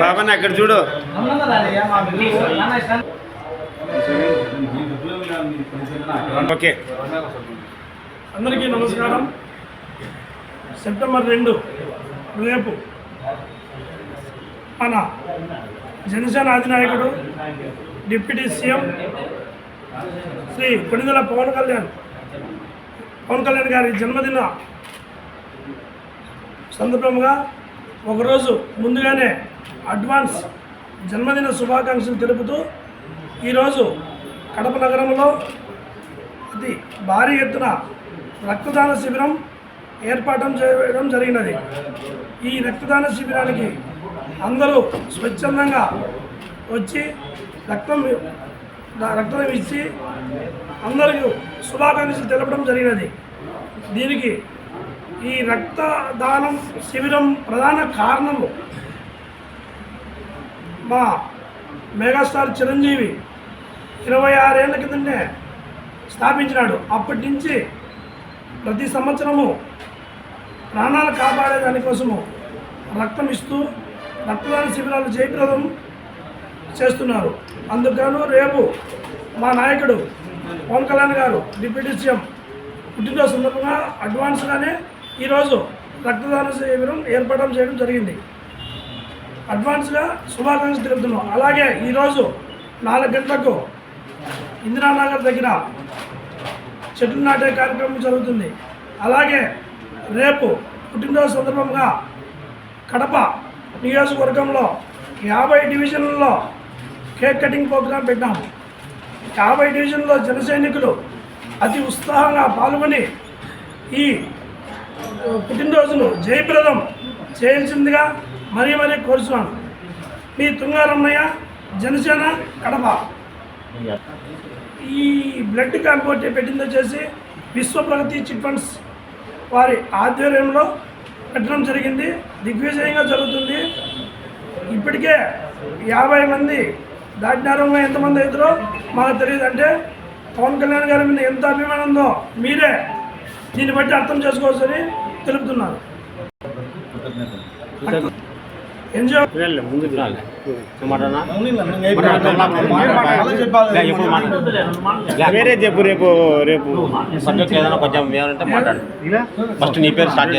బాబా అక్కడ చూడు. ఓకే. అందరికీ నమస్కారం. సెప్టెంబర్ రెండు రేపు మన జనసేన అధినాయకుడు డిప్యూటీ సీఎం శ్రీ కొనిదల పవన్ కళ్యాణ్. పవన్ కళ్యాణ్ గారి జన్మదిన సందర్భంగా ఒకరోజు ముందుగానే అడ్వాన్స్ జన్మదిన శుభాకాంక్షలు తెలుపుతూ ఈరోజు కడప నగరంలో అతి భారీ ఎత్తున రక్తదాన శిబిరం ఏర్పాటు చేయడం జరిగినది. ఈ రక్తదాన శిబిరానికి అందరూ స్వచ్ఛందంగా వచ్చి రక్తం రక్తం ఇచ్చి అందరికీ శుభాకాంక్షలు తెలపడం జరిగినది. దీనికి ఈ రక్తదానం శిబిరం ప్రధాన కారణము మా మెగాస్టార్ చిరంజీవి ఇరవై ఆరేళ్ళ కిందనే స్థాపించినాడు. అప్పటి నుంచి ప్రతి సంవత్సరము ప్రాణాలు కాపాడే దానికోసము రక్తం ఇస్తూ రక్తదాన శిబిరాలు జయప్రదం చేస్తున్నారు. అందుకను రేపు మా నాయకుడు పవన్ కళ్యాణ్ గారు డిప్యూటీ సీఎం పుట్టినరోజు సందర్భంగా అడ్వాన్స్గానే ఈరోజు రక్తదాన శిబిరం ఏర్పడడం చేయడం జరిగింది. అడ్వాన్స్గా శుభాకాంక్షలు తెలుపుతున్నాం. అలాగే ఈరోజు నాలుగు గంటలకు ఇందిరానగర్ దగ్గర చెట్లు నాటే కార్యక్రమం జరుగుతుంది. అలాగే రేపు పుట్టినరోజు సందర్భంగా కడప నియోజకవర్గంలో యాభై డివిజన్లలో కేక్ కటింగ్ ప్రోగ్రాం పెట్టాము. యాభై డివిజన్లో జన సైనికులు అతి ఉత్సాహంగా పాల్గొని ఈ పుట్టినరోజును జయప్రదం చేయాల్సిందిగా మరీ మరీ కోరుచున్నాను. మీ తుంగారమ్మయ్య జనసేన కడప. ఈ బ్లడ్ క్యాంప్ ఒకటి పెట్టింది వచ్చేసి విశ్వ ప్రగతి చిట్ ఫండ్స్ వారి ఆధ్వర్యంలో పెట్టడం జరిగింది. దిగ్విజయంగా జరుగుతుంది. ఇప్పటికే యాభై మంది దాటినారంగా ఎంతమంది అవుతారో మాకు తెలియదు. అంటే పవన్ కళ్యాణ్ గారి మీద ఎంత అభిమానం ఉందో మీరే దీన్ని బట్టి అర్థం చేసుకోవచ్చని తెలుపుతున్నారు. వేరే చెప్పు రేపు రేపు. సబ్జెక్ట్ ఏదైనా కొంచెం ఏమంటే మాట్లాడు. ఫస్ట్ నీ పేరు స్టార్ట్